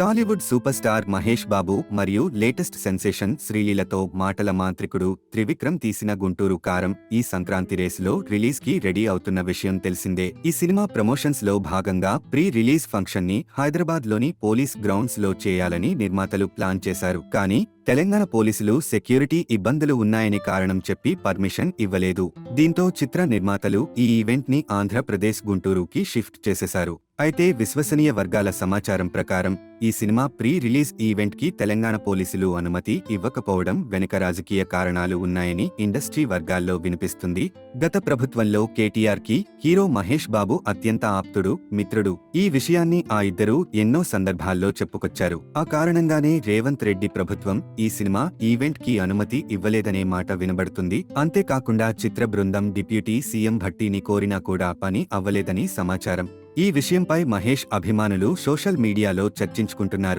Tollywood super star Mahesh Babu మరియు latest sensation శ్రీలీలతో మాటల మాంత్రికుడు త్రివిక్రమ్ తీసిన గుంటూరు కారం ఈ సంక్రాంతి రేసులో రిలీజ్కి రెడీ అవుతున్న విషయం తెలిసిందే. ఈ సినిమా ప్రమోషన్స్లో భాగంగా ప్రీ రిలీజ్ ఫంక్షన్ని హైదరాబాద్లోని పోలీస్ గ్రౌండ్స్లో చేయాలని నిర్మాతలు ప్లాన్ చేశారు. కానీ తెలంగాణ పోలీసులు సెక్యూరిటీ ఇబ్బందులు ఉన్నాయని కారణం చెప్పి పర్మిషన్ ఇవ్వలేదు. దీంతో చిత్ర నిర్మాతలు ఈ ఈవెంట్ని ఆంధ్రప్రదేశ్ గుంటూరుకి షిఫ్ట్ చేసేశారు. అయితే విశ్వసనీయ వర్గాల సమాచారం ప్రకారం ఈ సినిమా ప్రీ రిలీజ్ ఈవెంట్కి తెలంగాణ పోలీసులు అనుమతి ఇవ్వకపోవడం వెనుక రాజకీయ కారణాలు ఉన్నాయని ఇండస్ట్రీ వర్గాల్లో వినిపిస్తుంది. గత ప్రభుత్వంలో కేటీఆర్కి హీరో మహేష్ బాబు అత్యంత ఆప్తుడు మిత్రుడు. ఈ విషయాన్ని ఆ ఇద్దరూ ఎన్నో సందర్భాల్లో చెప్పుకొచ్చారు. ఆ కారణంగానే రేవంత్ రెడ్డి ప్రభుత్వం ఈ సినిమా ఈవెంట్కి అనుమతి ఇవ్వలేదనే మాట వినబడుతుంది. అంతేకాకుండా చిత్ర బృందం బృందం డిప్యూటీ సీఎం భట్టీని కోరినా కూడా పని అవ్వలేదని సమాచారం. ఈ విషయంపై మహేష్ అభిమానులు సోషల్ మీడియాలో చర్చించుకుంటున్నారు.